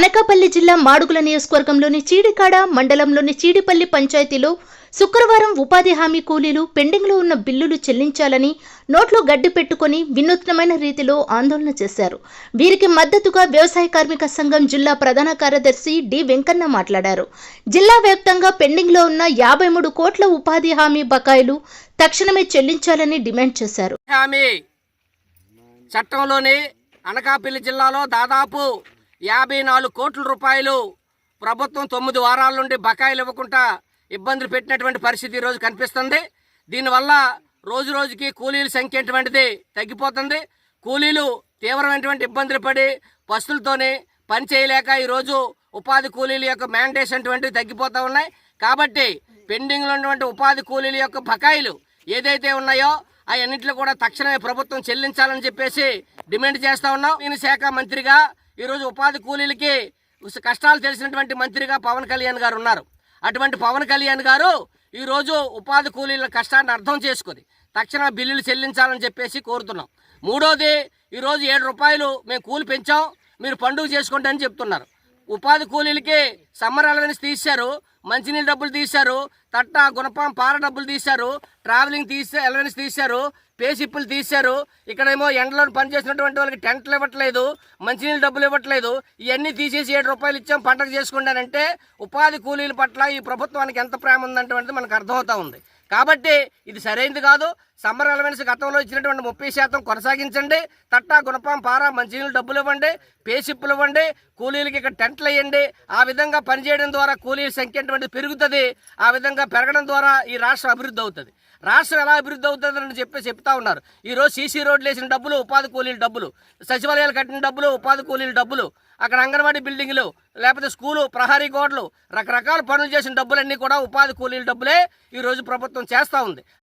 అనకాపల్లి జిల్లా మాడుగుల నియోజకవర్గంలోని చీడికాడ మండలంలోని చీడిపల్లి పంచాయతీలో శుక్రవారం ఉపాధి హామీ కూలీలు పెండింగ్లో ఉన్న బిల్లులు చెల్లించాలని నోట్లో గడ్డి పెట్టుకుని వినూత్నమైన రీతిలో ఆందోళన చేశారు. వీరికి మద్దతుగా వ్యవసాయ కార్మిక సంఘం జిల్లా ప్రధాన కార్యదర్శి డి వెంకన్న మాట్లాడారు. జిల్లా వ్యాప్తంగా పెండింగ్లో ఉన్న యాభై మూడు కోట్ల ఉపాధి హామీ బకాయిలు తక్షణమే చెల్లించాలని డిమాండ్ చేశారు. హామీ చట్టంలోని అనకాపల్లి జిల్లాలో దాదాపు యాభై నాలుగు కోట్ల రూపాయలు ప్రభుత్వం తొమ్మిది వారాల నుండి బకాయిలు ఇవ్వకుండా ఇబ్బందులు పెట్టినటువంటి పరిస్థితి ఈరోజు కనిపిస్తుంది. దీనివల్ల రోజు రోజుకి కూలీల సంఖ్య అటువంటిది తగ్గిపోతుంది. కూలీలు తీవ్రమైనటువంటి ఇబ్బందులు పడి పస్తులతోనే పని చేయలేక ఈరోజు ఉపాధి కూలీల యొక్క మ్యాండేట్స్ అటువంటివి తగ్గిపోతూ ఉన్నాయి. కాబట్టి పెండింగ్లో ఉన్నటువంటి ఉపాధి కూలీల యొక్క బకాయిలు ఏదైతే ఉన్నాయో అవన్నింటిలో కూడా తక్షణమే ప్రభుత్వం చెల్లించాలని చెప్పేసి డిమాండ్ చేస్తా ఉన్నాం. నేను శాఖ మంత్రిగా ఈరోజు ఉపాధి కూలీలకి కష్టాలు తెలిసినటువంటి మంత్రిగా పవన్ కళ్యాణ్ గారు ఉన్నారు. అటువంటి పవన్ కళ్యాణ్ గారు ఈరోజు ఉపాధి కూలీల కష్టాన్ని అర్థం చేసుకొని తక్షణ బిల్లులు చెల్లించాలని చెప్పేసి కోరుతున్నాం. మూడోది ఈరోజు ఏడు రూపాయలు మేము కూలి పెంచాం మీరు పండుగ చేసుకోండి అని చెప్తున్నారు. ఉపాధి కూలీలకి సమ్మర్ అలవెన్స్ తీశారు మంచినీళ్ళ డబ్బులు తీశారు తట్ట గుణపం పార డబ్బులు తీశారు ట్రావెలింగ్ తీసే అలవెన్స్ తీశారు పేసిప్పులు తీశారు. ఇక్కడేమో ఎండలో పనిచేసినటువంటి వాళ్ళకి టెంట్లు ఇవ్వట్లేదు మంచినీళ్ళ డబ్బులు ఇవ్వట్లేదు. ఇవన్నీ తీసేసి ఏడు రూపాయలు ఇచ్చాం పంటకు చేసుకుంటానంటే ఉపాధి కూలీల పట్ల ఈ ప్రభుత్వానికి ఎంత ప్రేమ ఉందంటే మనకు అర్థమవుతా ఉంది. కాబట్టి ఇది సరైనది కాదు సమ్మర్ అలవెన్స్ గతంలో ఇచ్చినటువంటి ముప్పై శాతం కొనసాగించండి. తట్టా గుణపం పారా మంచినీళ్ళు డబ్బులు ఇవ్వండి. పేషిప్పులు ఇవ్వండి. కూలీలకి ఇక్కడ టెంట్లు వేయండి. ఆ విధంగా పనిచేయడం ద్వారా కూలీల సంఖ్య అటువంటి పెరుగుతుంది. ఆ విధంగా పెరగడం ద్వారా ఈ రాష్ట్రం అభివృద్ధి అవుతుంది. రాష్ట్రం ఎలా అభివృద్ధి అవుతుందని చెప్పి చెప్తా ఉన్నారు. ఈ రోజు సీసీ రోడ్లు వేసిన డబ్బులు ఉపాధి కూలీల డబ్బులు సచివాలయాలు కట్టిన డబ్బులు ఉపాధి కూలీల డబ్బులు అక్కడ అంగన్వాడీ బిల్డింగ్లు లేకపోతే స్కూలు ప్రహారీ గోడలు రకరకాల పనులు చేసిన డబ్బులన్నీ కూడా ఉపాధి కూలీల డబ్బులే ఈరోజు ప్రభుత్వం చేస్తూ ఉంది.